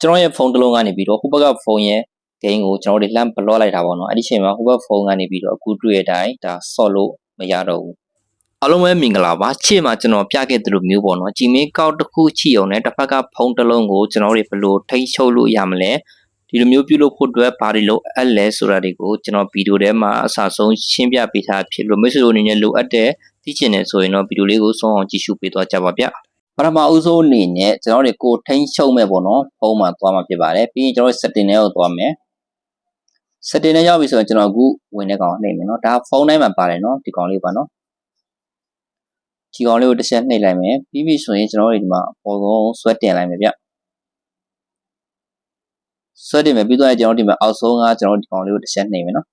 ကျွန်တော်ရဲ့ဖုန်းတစ်လုံးကနေပြီးတော့ဟိုဘက်ကဖုန်းရဲ့ gain ကိုကျွန်တော်တို့လှမ်း block လိုက်တာပေါ့နော်အဲ့ဒီအချိန်မှာဟိုဘက်ဖုန်းကနေပြီးတော့အခုတွေ့တဲ့အတိုင်းဒါ solve လို့မရတော့ဘူးအားလုံးပဲမင်္ဂလာပါချစ်မှာကျွန်တော်ပြခဲ့သလိုမျိုးပေါ့နော်ဂျီမင်းကောက်တစ်ခုချီအောင်နဲ့တစ်ဖက်ကဖုန်းတစ်လုံးကိုကျွန်တော်တို့ဘယ်လိုထိန်းချုပ်လို့ရမလဲဒီလိုမျိုးပြုလုပ်ဖို့အတွက်ဘာတွေလုပ်အပ်လဲဆိုတာတွေကိုကျွန်တော်ဗီဒီယိုထဲမှာအစဆုံးရှင်းပြပေးထားဖြစ်လို့မိတ်ဆွေတို့အနေနဲ့လိုအပ်တဲ့သိချင်တယ်ဆိုရင်တော့ဗီဒီယိုလေးကိုဆုံးအောင်ကြည့်ရှုပေးသွားကြပါဗျ ပထမအဦးဆုံးအနေနဲ့ကျွန်တော်တို့ကိုထိန်းချုပ်မဲ့ပေါ့နော်ဖုန်းမှာသွားမှာဖြစ်ပါတယ်ပြီးရင်ကျွန်တော်တို့ setting ထဲကိုသွားမယ် setting နဲ့ရောက်ပြီဆိုရင်ကျွန်တော်အခုဝင်တဲ့ကောင်နှိပ်မယ်နော်ဒါဖုန်းတိုင်းမှာပါတယ်နော်ဒီကောင်လေးပါနော်ဒီကောင်လေးကိုတစ်ချက်နှိပ်လိုက်မယ်ပြီးပြီဆိုရင်ကျွန်တော်တို့ဒီမှာအပေါ်ဆုံးဆွဲတင်လိုက်မယ်ဗျဆွဲတင်မယ်ပြီးတော့ကျွန်တော်တို့ဒီမှာအောက်ဆုံးကကျွန်တော်တို့ဒီကောင်လေးကိုတစ်ချက်နှိပ်မယ်နော်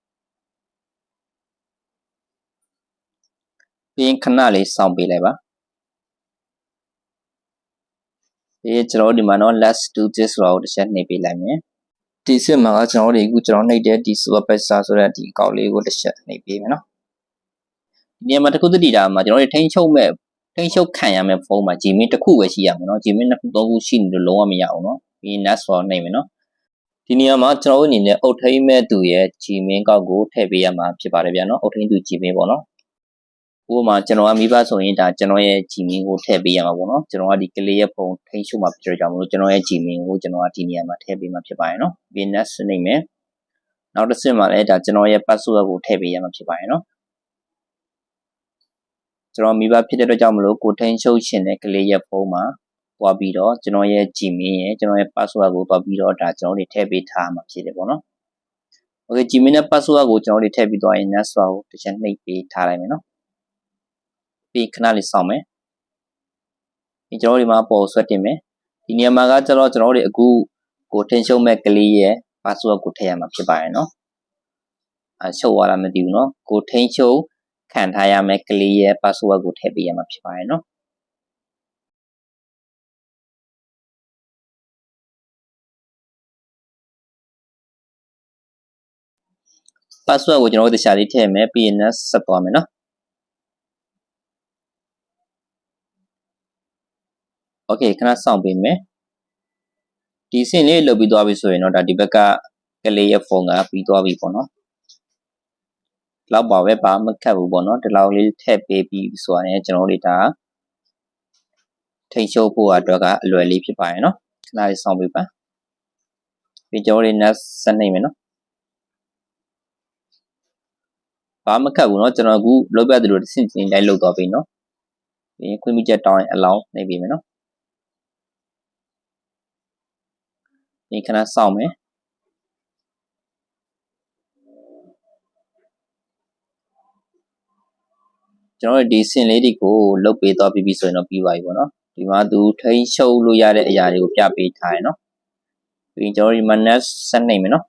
ပြီးရင်ခဏလေးစောင့်ပေးလိုက်ပါ ပြီးကျွန်တော်တို့ဒီမှာနော် let's do this ဆိုတာကိုတစ်ချက်နှိပ်ပေးလိုက်မယ်ဒီစစ်မှာကကျွန်တော်တို့အခုကျွန်တော်နှိပ်တဲ့ဒီ super pizza ဆိုတဲ့ဒီကောက်လေးကိုတစ်ချက်နှိပ်ပေးမယ်နော်ဒီနေရာမှာတစ်ခုတတိတာမှာကျွန်တော်တို့ထိန်းချုပ်မဲ့ထိန်းချုပ်ခံရမယ့်ဖုန်းမှာ Gmail တစ်ခုပဲရှိရမယ်နော် Gmail နှစ်ခုသုံးခုရှိနေလို့လုံးဝမရအောင်နော်ပြီး next ဆိုနှိပ်မယ်နော်ဒီနေရာမှာကျွန်တော်တို့အနေနဲ့အုတ်ထိန်းမဲ့သူရဲ့ Gmail ကောက်ကိုထည့်ပေးရမှာဖြစ်ပါတယ်ဗျာနော်အုတ်ထိန်းသူ Gmail ပေါ့နော် ဥပမာကျွန်တော်ကမိဘဆိုရင်ဒါကျွန်တော်ရဲ့ Gmail ကိုထည့်ပေးရမှာပေါ့နော်ကျွန်တော်ကဒီကလေးရဲ့ဖုန်းထိန်းချုပ်မှာဖြစ်ကြကြောင်မလို့ကျွန်တော်ရဲ့ Gmail ကိုကျွန်တော်ကဒီနေရာမှာထည့်ပေးမှာဖြစ်ပါတယ်နော်ပြီး next နှိပ်မယ်နောက်တစ်ဆင့်မှာလည်းဒါကျွန်တော်ရဲ့ password ကိုထည့်ပေးရမှာဖြစ်ပါတယ်နော်ကျွန်တော်မိဘဖြစ်တဲ့အတွက်ကြောင့်မလို့ကိုထိန်းချုပ်ရှင်တဲ့ကလေးရဲ့ဖုန်းမှာတွားပြီးတော့ကျွန်တော်ရဲ့ Gmail ရဲ့ကျွန်တော်ရဲ့ password ကိုတွားပြီးတော့ဒါကျွန်တော်တွေထည့်ပေးထားမှာဖြစ်တယ်ပေါ့နော် Okay Gmail နဲ့ password ကိုကျွန်တော်တွေထည့်ပြီးသွားရင် next ကိုတစ်ချက်နှိပ်ပေးထားလိုက်မယ်နော် ပြီးခဏလေးစောင့်မယ်ဒီကျွန်တော်ဒီမှာပေါ်ဆွဲတင်မယ်ဒီနေရာမှာကကျွန်တော်ကျွန်တော်တို့အခုကိုထိန်းချုပ်မဲ့ကလေးရဲ့ password ကိုထည့်ရမှာဖြစ်ပါတယ်နော်အချုပ်သွားတာမသိဘူးနော်ကိုထိန်းချုပ်ခံထားရမယ့်ကလေးရဲ့ password ကိုထည့်ပေးရမှာဖြစ်ပါတယ်နော် password ကိုကျွန်တော်တို့တခြားလေးထည့်မယ်ပြီးရင် next ဆက်သွားမယ်နော် okay ခဏစောင့်ပေးမယ်ဒီစင်လေးလုတ်ပြီးသွားပြီဆိုရင်တော့ဒါဒီဘက်ကကလေးရဲ့ဖုန်းကပြီးသွားပြီပေါ့နော်လောက်ပါပဲဘာမခက်ဘူးပေါ့နော်ဒီလောက်လေးထည့်ပေးပြီးဆိုတာနဲ့ကျွန်တော်တို့ဒါထိန်ချုပ်ဖို့အတွက်ကအလွယ်လေးဖြစ်ပါရဲ့နော်ခဏလေးစောင့်ပေးပါပြီးကျွန်တော်တို့ next ဆက်နေမယ်နော်ဘာမခက်ဘူးเนาะကျွန်တော်အခုလုပ်ပြသလိုတစ်ဆင့်ချင်းတိုင်းလုပ်သွားပြီเนาะပြီးရင်ခွင့်ပြုချက်တောင်းရင် allow နှိပ်ပေးမယ်เนาะ ဒီခဏစောင့်မယ်ကျွန်တော်တို့ဒီစင်လေးတွေကိုလုတ်ပေးသွားပြီးပြီဆိုရင်တော့ပြီးပါပြီပေါ့နော်ဒီမှာသူထိန်းချုပ်လို့ရတဲ့အရာတွေကိုပြပေးထားရယ်နော်ပြီးရင်ကျွန်တော်ဒီမှာ next ဆက်နှိပ်မယ်နော်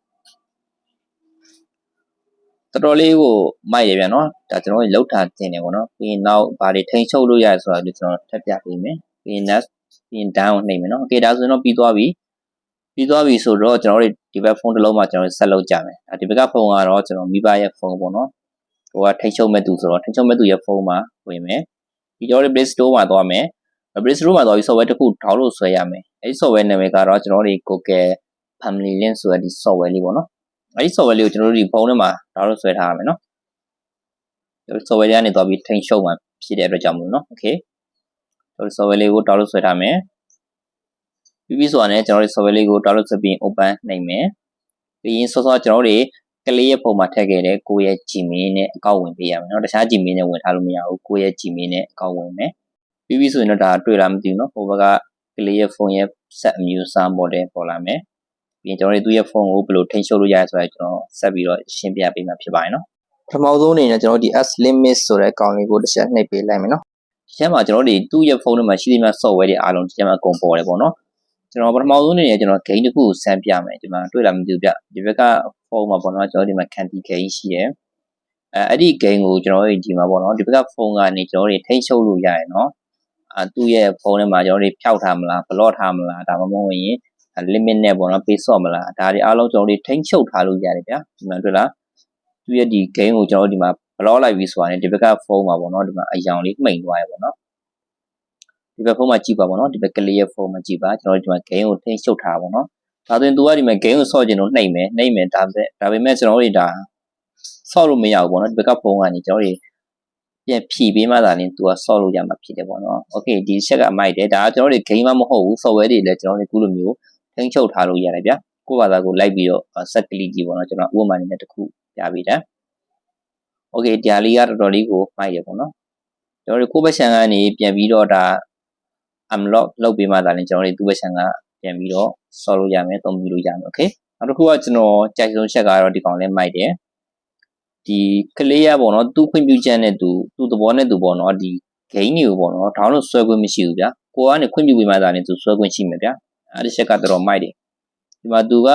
တော်တော်လေးကိုမိုက်ရပြန်နော်ဒါကျွန်တော်တို့လောက်ထားတင်တယ်ပေါ့နော်ပြီးရင်နောက်ဘာတွေထိန်းချုပ်လို့ရလဲဆိုတာကိုကျွန်တော်ထပ်ပြပေးမယ်ပြီးရင် next ပြီးရင် down နှိပ်မယ်နော် okay ဒါဆိုရင်တော့ပြီးသွားပြီ ပြီးသွားပြီဆိုတော့ကျွန်တော်တို့ဒီဘက်ဖုန်းတစ်လုံးမှာကျွန်တော်ဆက်လုပ်ကြမယ်ဒီဘက်ကဖုန်းကတော့ကျွန်တော်မိဘရဲ့ဖုန်းပေါ့နော်ဟိုကထိချုပ်မဲ့သူဆိုတော့ထိချုပ်မဲ့သူရဲ့ဖုန်းမှာဝင်မယ်ပြီးတော့ Play Store မှာသွားမယ် Play Store မှာသွားပြီး software တစ်ခု download ဆွဲရမယ်အဲဒီ software နာမည်ကတော့ကျွန်တော်တို့ Google Family Link ဆိုတဲ့ဒီ software လေးပေါ့နော်အဲဒီ software လေးကိုကျွန်တော်တို့ဒီဖုန်းထဲမှာ download ဆွဲထားရမယ်နော်ဒီ software လေးကနေသွားပြီးထိချုပ်မှာဖြစ်တဲ့အတွက်ကြောင့်မလို့နော် okay ဒီ software လေးကို download ဆွဲထားမယ် ပြီးပြီဆိုတာနဲ့ကျွန်တော်တို့ software လေးကို download ဆွဲပြီး open နိုင်မယ်ပြီးရင်စောစောကျွန်တော်တို့ကလေးရဲ့ပုံမှာထည့်ခဲ့တဲ့ကိုယ့်ရဲ့ Gmail နဲ့အကောင့်ဝင်ပေးရမယ်เนาะတခြား Gmail နဲ့ဝင်ထားလို့မရဘူးကိုယ့်ရဲ့ Gmail နဲ့အကောင့်ဝင်မယ်ပြီးပြီဆိုရင်တော့ဒါတွေ့လားမသိဘူးเนาะဟိုဘက်ကကလေးရဲ့ဖုန်းရဲ့ဆက်အမျိုးအစား model ပေါ်လာမယ်ပြီးရင်ကျွန်တော်တို့သူ့ရဲ့ဖုန်းကိုဘယ်လိုထိန်းချုပ်လို့ရလဲဆိုတာကျွန်တော်ဆက်ပြီးတော့ရှင်းပြပေးမှာဖြစ်ပါတယ်เนาะပထမဆုံးအနေနဲ့ကျွန်တော်ဒီ S limit ဆိုတဲ့ကောင်လေးကိုတစ်ချက်နှိပ်ပေးလိုက်မယ်เนาะဒီထဲမှာကျွန်တော်တို့သူ့ရဲ့ဖုန်းထဲမှာရှိသမျှ software တွေအားလုံးဒီထဲမှာအကုန်ပေါ်တယ်ပေါ့နော် ကျွန်တော်ပထမဆုံးအနေနဲ့ကျွန်တော် gain တစ်ခုကိုဆန်းပြမယ်ဒီမှာတွေ့လားမသိဘူးဗျဒီဘက်ကဖုန်းမှာပေါ့နော်ကျွန်တော်ဒီမှာ candy gain ရှိတယ်အဲအဲ့ဒီ gain ကိုကျွန်တော်တို့ဒီမှာပေါ့နော်ဒီဘက်ကဖုန်းကနေကျွန်တော်တို့ထိန်းချုပ်လို့ရရနော်အဲသူ့ရဲ့ဖုန်းထဲမှာကျွန်တော်တို့ဖျောက်ထားမလား block ထားမလားဒါမှမဟုတ်ရင် limit နဲ့ပေါ့နော်ပေးဆော့မလားဒါတွေအားလုံးကျွန်တော်တို့ထိန်းချုပ်ထားလို့ရတယ်ဗျာဒီမှာတွေ့လားသူ့ရဲ့ဒီ gain ကိုကျွန်တော်တို့ဒီမှာ block လိုက်ပြီးဆိုတာနဲ့ဒီဘက်ကဖုန်းမှာပေါ့နော်ဒီမှာအယောင်လေးမှိန်သွားရပေါ့နော် ဒီဘက်ဖုန်းမှာကြည့်ပါပေါ့နော်ဒီဘက်ကလေးရဲ့ဖုန်းမှာကြည့်ပါကျွန်တော်တို့ဒီမှာ gain ကိုထိန်းချုပ်ထားပါပေါ့နော် ဒါဆိုရင် तू ကဒီမှာ gain ကိုဆော့ကျင်လို့နှိမ့်မယ်နှိမ့်မယ်ဒါပဲဒါပေမဲ့ကျွန်တော်တို့ဒါဆော့လို့မရဘူးပေါ့နော်ဒီဘက်ကဖုန်းကနေကျွန်တော်တို့ပြန်ဖြီးပေးမှသာနေ तू ကဆော့လို့ရမှာဖြစ်တယ်ပေါ့နော်โอเคဒီချက်ကမိုက်တယ်ဒါကကျွန်တော်တို့ gain မှမဟုတ်ဘူး software တွေလည်းကျွန်တော်တို့ခုလိုမျိုးထိန်းချုပ်ထားလို့ရတယ်ဗျာကိုယ့်ဘာသာကိုလိုက်ပြီးတော့ဆက်ကလီကြည့်ပေါ့နော်ကျွန်တော်ဥပမာနည်းနဲ့တစ်ခုပြပေးတယ်โอเคဒီဟာလေးကတော်တော်လေးကိုမိုက်တယ်ပေါ့နော်ကျွန်တော်တို့ကိုယ့်ဘက်ခြံကနေပြန်ပြီးတော့ဒါ unlock လုပ်ပေးမှသာလည်းကျွန်တော်တို့သူ့ဘက်ခြံကပြန်ပြီးတော့ solve လို့ရမယ်သုံးပြီးလို့ရမယ် okay နောက်တစ်ခုကကျွန်တော်ကြိုက်ဆုံးချက်ကတော့ဒီကောင်လေးမိုက်တယ်ဒီကလေးရပေါ့နော်သူ့ခွင့်ပြုချက်နဲ့သူသူ့သဘောနဲ့သူပေါ့နော်ဒီ gain တွေကိုပေါ့နော် download ဆွဲခွင့်မရှိဘူးဗျာကိုကနေခွင့်ပြုပေးမှသာလည်းသူဆွဲခွင့်ရှိမယ်ဗျာအဲ့ဒီချက်ကတော်တော်မိုက်တယ်ဒီမှာသူက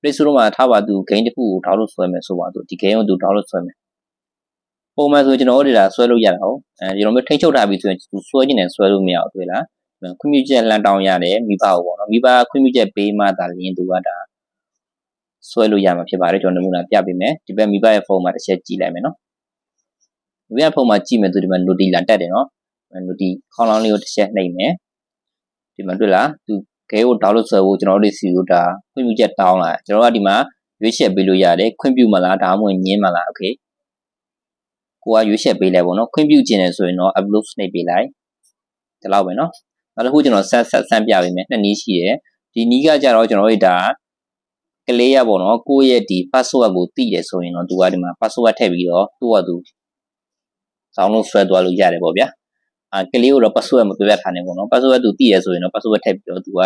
play store မှာထားပါသူ gain တစ်ခုကို download ဆွဲမယ်ဆိုပါသူဒီ gain ကိုသူ download ဆွဲမယ်ပုံမှန်ဆိုကျွန်တော်တို့ဒါဆွဲလို့ရတာဟုတ်အဲဒီလိုမျိုးထိန်းချုပ်ထားပြီးဆိုရင်သူဆွဲနေတယ်ဆွဲလို့မရဘူးတွေ့လား ခွင့်ပြုချက်လန်တောင်းရတယ်မိဘကိုပေါ့နော်မိဘခွင့်ပြုချက်ပေးမှသာလျှင်သူကဒါဆွဲလို့ရမှာဖြစ်ပါတယ်ကျွန်တော်နမူနာပြပေးမယ်ဒီဘက်မိဘရဲ့ဖုန်းမှာတစ်ချက်ကြည့်လိုက်မယ်နော်မိဘရဲ့ဖုန်းမှာကြည့်မယ်သူဒီမှာ noti လာတက်တယ်နော် noti ခေါင်းလောင်းလေးကိုတစ်ချက်နှိပ်မယ်ဒီမှာတွေ့လားသူခဲကို download ဆွဲဖို့ကျွန်တော်တို့စီကိုဒါခွင့်ပြုချက်တောင်းလာကျွန်တော်ကဒီမှာရွေးချယ်ပေးလို့ရတယ်ခွင့်ပြုမလားဒါမှမဟုတ်ညင်းမလားโอเคကိုကရွေးချယ်ပေးလိုက်ပေါ့နော်ခွင့်ပြုခြင်းတယ်ဆိုရင်တော့ upload နှိပ်ပေးလိုက်ဒီလောက်ပဲနော် နောက်တစ်ခုကျွန်တော်ဆက်ဆက်ဆန်းပြပေးမယ်နှစ်နည်းရှိတယ်ဒီနည်းကကြတော့ကျွန်တော်တို့ဒါကလေးရပေါ့နော်ကိုယ့်ရဲ့ဒီ password ကိုသိတယ်ဆိုရင်တော့သူကဒီမှာ password ထည့်ပြီးတော့သူ့ဟာသူစောင်းလို့ဆွဲသွားလို့ရတယ်ပေါ့ဗျာအာကလေးကိုတော့ password မပြပြထားနဲ့ပေါ့နော် password သူသိရဆိုရင်တော့ password ထည့်ပြီးတော့သူက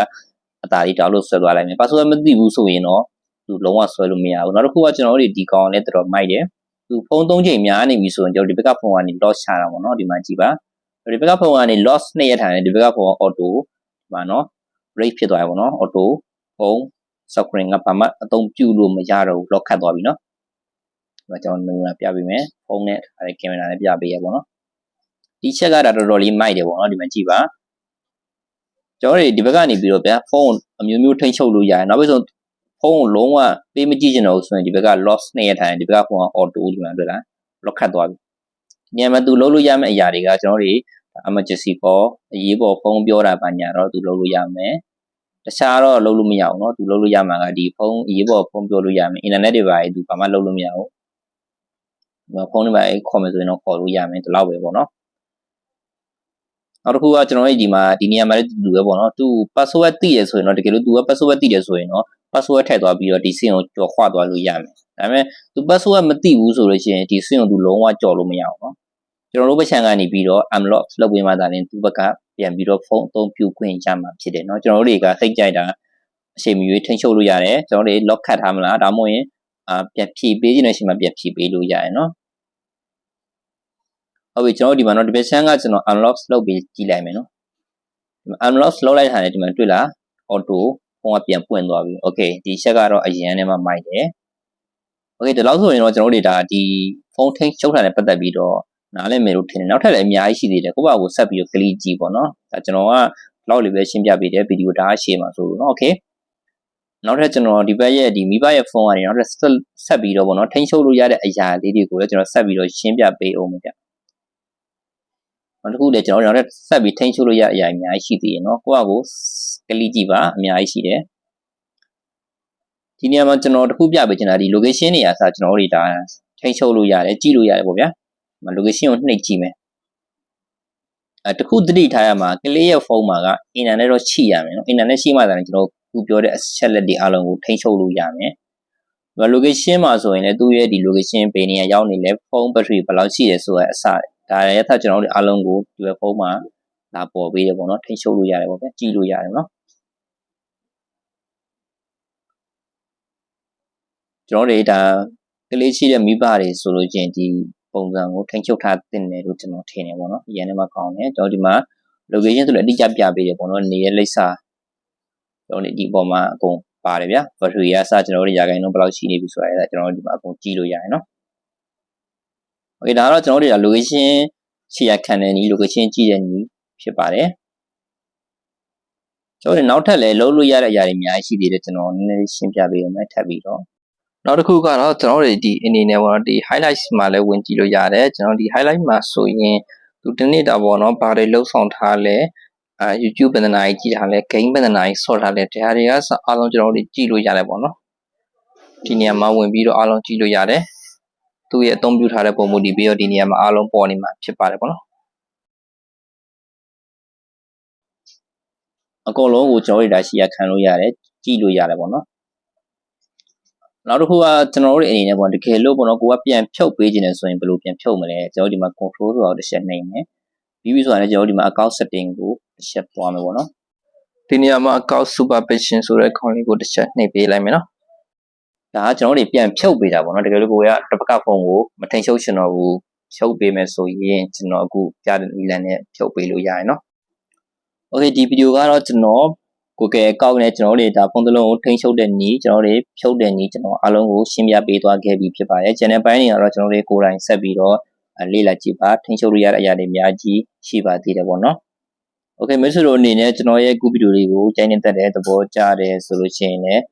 အတားလေး download ဆွဲသွားလိုက်မယ် password မသိဘူးဆိုရင်တော့သူလုံးဝဆွဲလို့မရဘူးနောက်တစ်ခုကကျွန်တော်တို့ဒီကောင်နဲ့တော်တော်မိုက်တယ်သူဖုန်းသုံးချိန်များနေပြီဆိုရင်ကျွန်တော်ဒီဘက်ကဖုန်းကနေ loss ချတာပေါ့နော်ဒီမှာကြည့်ပါ ဒီဘက်ကဖုန်းကနေ loss နဲ့ရထားတယ်ဒီဘက်ကဖုန်းက auto ဒီမှာနော် break ဖြစ်သွားပြီပေါ့နော် auto ဖုန်း screen ကဘာမှအသုံးပြုလို့မရတော့ဘူး lock ခတ်သွားပြီနော်ဒီမှာကျွန်တော်နမူနာပြပေးမယ်ဖုန်းနဲ့အဲဒီကင်မရာနဲ့ပြပေးရပေါ့နော်ဒီချက်ကတော်တော်လေးမိုက်တယ်ပေါ့နော်ဒီမှာကြည့်ပါကျွန်တော်တို့ဒီဘက်ကနေပြီးတော့ဗျာဖုန်းအမျိုးမျိုးထိန်းချုပ်လို့ရတယ်နောက်ပြီးဆိုဖုန်းကိုလုံးဝပေးမကြည့်ချင်တော့ဘူးဆိုရင်ဒီဘက်က loss နဲ့ရထားတယ်ဒီဘက်ကဖုန်းက auto ဒီမှာတွေ့လား lock ခတ်သွားပြီညမှာသူလုံးလို့ရမယ့်အရာတွေကကျွန်တော်တို့ emergency call အရေးပေါ်ဖုန်းပြောတာပါညာတော့သူလုံးလို့ရမယ်တခြားတော့လုံးလို့မရဘူးเนาะသူလုံးလို့ရမှာကဒီဖုန်းအရေးပေါ်ဖုန်းပြောလို့ရမယ် internet တွေပါအဲ့သူဘာမှလုံးလို့မရဘူးဒီမှာဖုန်းတွေပါအဲ့ခေါ်မယ်ဆိုရင်တော့ခေါ်လို့ရမယ်ဒီလောက်ပဲပေါ့နော်နောက်တစ်ခုကကျွန်တော်တို့ဒီမှာဒီနေရာမှာလည်းတူပဲပေါ့နော်သူ password သိရဆိုရင်တော့တကယ်လို့သူက password သိတယ်ဆိုရင်တော့ password ထည့်သွားပြီးတော့ဒီစင်ကိုကြော်ခွသွားလို့ရမယ်ဒါပေမဲ့သူ password မသိဘူးဆိုလို့ရှိရင်ဒီစင်ကိုသူလုံးဝကြော်လို့မရဘူးเนาะ ကျွန်တော်တို့ဘက်ခြံကနေပြီးတော့ unlock လုပ်ပေးမှသာရင်သူ့ဘက်ကပြန်ပြီးတော့ဖုန်းအသုံးပြုခွင့်ရမှာဖြစ်တယ်เนาะကျွန်တော်တို့တွေကစိတ်ကြိုက်တာအချိန်မီထိန်းချုပ်လို့ရတယ်ကျွန်တော်တို့ lock ခတ်ထားမလားဒါမှမဟုတ်ရင်အာပြန်ဖြည့်ပေးခြင်းနဲ့ရှိမှပြန်ဖြည့်ပေးလို့ရတယ်เนาะဟုတ်ပြီကျွန်တော်ဒီမှာเนาะဒီဘက်ခြံကကျွန်တော် unlock လုပ်ပြီးကြည့်လိုက်မယ်เนาะ unlock လုပ်လိုက်တာနဲ့ဒီမှာတွေ့လား auto ဖုန်းကပြန်ပွင့်သွားပြီ okay ဒီချက်ကတော့အရင်နဲ့မှမိုက်တယ် okay ဒီလောက်ဆိုရင်တော့ကျွန်တော်တို့ဒါဒီဖုန်းထိန်းချုပ်ထားတဲ့ပတ်သက်ပြီးတော့ နားလည်မယ်လို့ထင်တယ်နောက်ထပ်လည်းအများကြီးရှိသေးတယ်ကိုယ့်ဘာကိုဆက်ပြီးတော့ click ကြည့်ပေါ့နော်ဒါကျွန်တော်ကလောက်လေးပဲရှင်းပြပေးတယ်ဗီဒီယိုဒါရှေ့မှာဆိုလို့နော် okay နောက်ထပ်ကျွန်တော်ဒီဘက်ရဲ့ဒီမိဘရဲ့ဖုန်းကနေနောက်ထပ်ဆက်ပြီးတော့ပေါ့နော်ထိန်းချုပ်လို့ရတဲ့အရာလေးတွေကိုလည်းကျွန်တော်ဆက်ပြီးတော့ရှင်းပြပေးအောင်မယ်ဗျနောက်တစ်ခုလည်းကျွန်တော်နောက်ထပ်ဆက်ပြီးထိန်းချုပ်လို့ရအရာအများကြီးရှိသေးတယ်နော်ကိုယ့်ဘာကို click ကြည့်ပါအများကြီးရှိတယ်ဒီနေရာမှာကျွန်တော်တခုပြပေးချင်တာဒီ location နေရာစကျွန်တော်တို့ဒါထိန်းချုပ်လို့ရတယ်ကြည့်လို့ရတယ်ပေါ့ဗျာ location ကိုနှိပ်ကြည့်မယ်အဲတခုသတိထားရမှာကလေးရဲ့ဖုန်းမှာကအင်တာနက်တော့ရှိရမယ်နော်အင်တာနက်ရှိမှသာကျွန်တော်ခုပြောတဲ့အချက်လက်တွေအားလုံးကိုထိန်းချုပ်လို့ရမယ်ဒီ location မှာဆိုရင်လည်းသူ့ရဲ့ဒီ location ပေနေရရောက်နေလဲဖုန်း battery ဘယ်လောက်ရှိတယ်ဆိုတဲ့အစဒါရထကျွန်တော်တို့အားလုံးကိုဒီဖုန်းမှာလာပေါ်ပေးတယ်ပေါ့နော်ထိန်းချုပ်လို့ရတယ်ပေါ့ဗျကြည့်လို့ရတယ်နော်ကျွန်တော်တို့ဒါကလေးရှိတဲ့မိဘတွေဆိုလို့ချင်းဒီ ပုံစံကိုထိန်းချုပ်ထားတင်တယ်လို့ကျွန်တော်ထင်တယ်ပေါ့နော်အရင်ကမှကောင်းတယ်ကျွန်တော်ဒီမှာ location ဆိုလည်းအတိအကျပြပေးတယ်ပေါ့နော်နေရဲ့လိပ်စာကျွန်တော်ဒီအပေါ်မှာအကုန်ပါတယ်ဗျာ battery ကစကျွန်တော်တို့ရာခိုင်နှုန်းဘယ်လောက်ရှိနေပြီဆိုတာလည်းကျွန်တော်တို့ဒီမှာအကုန်ကြည့်လို့ရတယ်နော် okay ဒါကတော့ကျွန်တော်တို့က location ရှေ့ရခံတဲ့နီး location ကြည့်တဲ့နီးဖြစ်ပါတယ်ကျွန်တော်တို့နောက်ထပ်လည်းလုံးလို့ရတဲ့အရာတွေအများကြီးရှိသေးတယ်ကျွန်တော်နည်းနည်းရှင်းပြပေးအောင်မယ်ထပ်ပြီးတော့ နောက်တစ်ခုကတော့ကျွန်တော်တို့ဒီအနေနဲ့ပေါ့နော်ဒီ highlights မှာလည်းဝင်ကြည့်လို့ရတယ်ကျွန်တော်ဒီ highlight မှာဆိုရင်သူဒီနေ့တာပေါ့နော်ဘာတွေလှုပ်ဆောင်ထားလဲအာ YouTube ဘယ်နှနာရီကြည့်ထားလဲ game ဘယ်နှနာရီဆော့ထားလဲတရားတွေကစအားလုံးကျွန်တော်တို့ကြည့်လို့ရတယ်ပေါ့နော်ဒီနေရာမှာဝင်ပြီးတော့အားလုံးကြည့်လို့ရတယ်သူ့ရဲ့အသုံးပြုထားတဲ့ပုံမူတည်ပြီးတော့ဒီနေရာမှာအားလုံးပေါ်နေမှာဖြစ်ပါတယ်ပေါ့နော်အကုန်လုံးကိုကျွန်တော်တို့ဒါရှိရခံလို့ရတယ်ကြည့်လို့ရတယ်ပေါ့နော် နောက်တစ်ခုကကျွန်တော်တို့အနေနဲ့ပေါ့တကယ်လို့ပေါ့နော်ကိုကပြန်ဖြုတ်ပေးခြင်းနဲ့ဆိုရင်ဘယ်လိုပြန်ဖြုတ်မလဲကျွန်တော်ဒီမှာ control ဆိုတော့တစ်ချက်နှိပ်မယ်ပြီးပြီဆိုတာလည်းကျွန်တော်ဒီမှာ account setting ကိုတစ်ချက်သွားမယ်ပေါ့နော်ဒီနေရာမှာ account supervision ဆိုတဲ့ခေါင်းလေးကိုတစ်ချက်နှိပ်ပေးလိုက်မယ်နော်ဒါကကျွန်တော်တို့ပြန်ဖြုတ်ပေးတာပေါ့နော်တကယ်လို့ကိုကတစ်ပတ်ကဖုန်းကိုမထိန်ချုပ်ရှင်တော့ဘူးဖြုတ်ပေးမယ်ဆိုရင်ကျွန်တော်အခုကြားတဲ့ link နဲ့ဖြုတ်ပေးလို့ရတယ်နော် Okay ဒီဗီဒီယိုကတော့ကျွန်တော် ကိုကဲကောက်နဲ့ကျွန်တော်တို့ဒါဖုန်းတစ်လုံးကိုထိန်းချုပ်တဲ့နည်းကျွန်တော်တို့ဖြုတ်တဲ့နည်းကျွန်တော်အားလုံးကိုရှင်းပြပေးသွားခဲ့ပြီးဖြစ်ပါတယ်။ channel ပိုင်းတွေကတော့ကျွန်တော်တို့ကိုယ်တိုင်ဆက်ပြီးတော့လေ့လာကြည့်ပါထိန်းချုပ်ရတဲ့အရာတွေအများကြီးရှိပါသေးတယ်ပေါ့နော်။ Okay မိတ်ဆွေတို့အနေနဲ့ကျွန်တော်ရဲ့ခုဗီဒီယိုလေးကိုကြိုက်နေတဲ့တဲ့သဘောကျတယ်ဆိုလို့ရှိရင်လည်း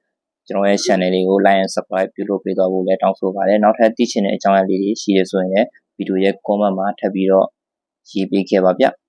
ကျွန်တော်ရဲ့ channel လေးကို like and subscribe ပြုလုပ်ပေးသွားဖို့လည်းတောင်းဆိုပါတယ်။နောက်ထပ်သိချင်တဲ့အကြောင်းအရာလေးတွေရှိတယ်ဆိုရင်လည်းဗီဒီယိုရဲ့ comment မှာထပ်ပြီးတော့ရေးပေးခဲ့ပါဗျ။